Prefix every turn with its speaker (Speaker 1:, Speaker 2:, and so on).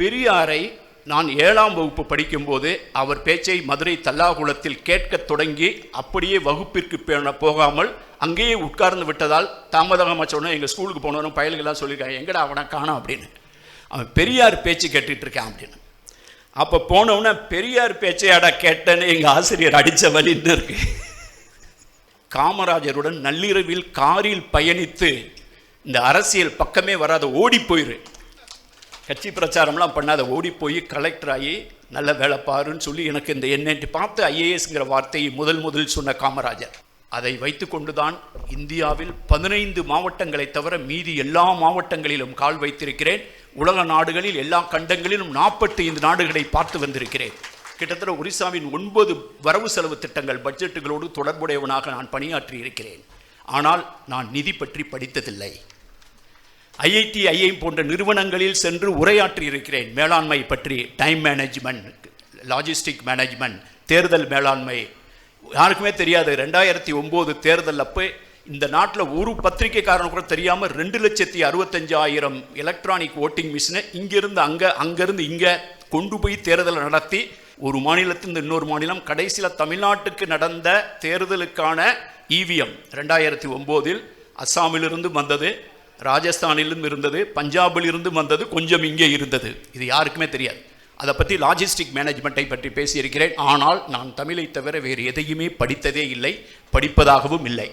Speaker 1: பெரியாரை நான் ஏழாம் வகுப்பு படிக்கும்போது அவர் பேச்சை மதுரை தல்லாகுளத்தில் கேட்கத் தொடங்கி அப்படியே வகுப்பிற்கு போகாமல் அங்கேயே உட்கார்ந்து விட்டதால் தாமதமாக சொன்னால் எங்கள் ஸ்கூலுக்கு போனவரும் பயல்கள்லாம் சொல்லியிருக்காங்க. எங்கடா அவனை காணும்? அப்படின்னு. அவன் பெரியார் பேச்சு கேட்டுட்டு இருக்கான் அப்படின்னு. அப்போ போனவுடனே பெரியார் பேச்சையாடா கேட்டேன்னு எங்கள் ஆசிரியர் அடித்த வழின்னு இருக்கு. காமராஜருடன் நள்ளிரவில் காரில் பயணித்து இந்த அரசியல் பக்கமே வராத ஓடி போயிரு. கட்சி பிரச்சாரம்லாம் பண்ணாத ஓடி போய் கலெக்டர் ஆகி நல்ல வேலை பாருன்னு சொல்லி எனக்கு இந்த என்னென்று பார்த்து ஐஏஎஸ்ங்கிற வார்த்தையை முதல் முதல் சொன்ன காமராஜர். அதை வைத்துக்கொண்டு தான் இந்தியாவில் பதினைந்து மாவட்டங்களை தவிர மீதி எல்லா மாவட்டங்களிலும் கால் வைத்திருக்கிறேன். உலக நாடுகளில் எல்லா கண்டங்களிலும் நாற்பத்தி ஐந்து நாடுகளை பார்த்து வந்திருக்கிறேன். கிட்டத்தட்ட ஒரிசாவின் ஒன்பது வரவு செலவு திட்டங்கள் பட்ஜெட்டுகளோடு தொடர்புடையவனாக நான் பணியாற்றி இருக்கிறேன் ஆனால் நான் நிதி பற்றி படித்ததில்லை. ஐஐடி ஐஐஎம் போன்ற நிறுவனங்களில் சென்று உரையாற்றி இருக்கிறேன். மேலாண்மை பற்றி டைம் மேனேஜ்மெண்ட் லாஜிஸ்டிக் மேனேஜ்மெண்ட் தேர்தல் மேலாண்மை. யாருக்குமே தெரியாது. ரெண்டாயிரத்தி ஒம்பது தேர்தல் அப்போ இந்த நாட்டில் ஒரு பத்திரிக்கைக்காரன் கூட தெரியாமல் ரெண்டு லட்சத்தி அறுபத்தஞ்சாயிரம் எலக்ட்ரானிக் ஓட்டிங் மிஷினை இங்கிருந்து அங்கே அங்கேருந்து இங்கே கொண்டு போய் தேர்தலை நடத்தி ஒரு மாநிலத்திலிருந்து இன்னொரு மாநிலம் கடைசியில் தமிழ்நாட்டுக்கு நடந்த தேர்தலுக்கான இவிஎம் ரெண்டாயிரத்தி ஒம்போதில் அஸ்ஸாமிலிருந்து வந்தது. ராஜஸ்தானிலும் இருந்தது பஞ்சாபிலிருந்தும் வந்தது கொஞ்சம் இங்கே இருந்தது. இது யாருக்குமே தெரியாது. அதை பற்றி லாஜிஸ்டிக் மேனேஜ்மெண்ட்டை பற்றி பேசியிருக்கிறேன். ஆனால் நான் தமிழை தவிர வேறு எதையுமே படித்ததே இல்லை படிப்பதாகவும் இல்லை.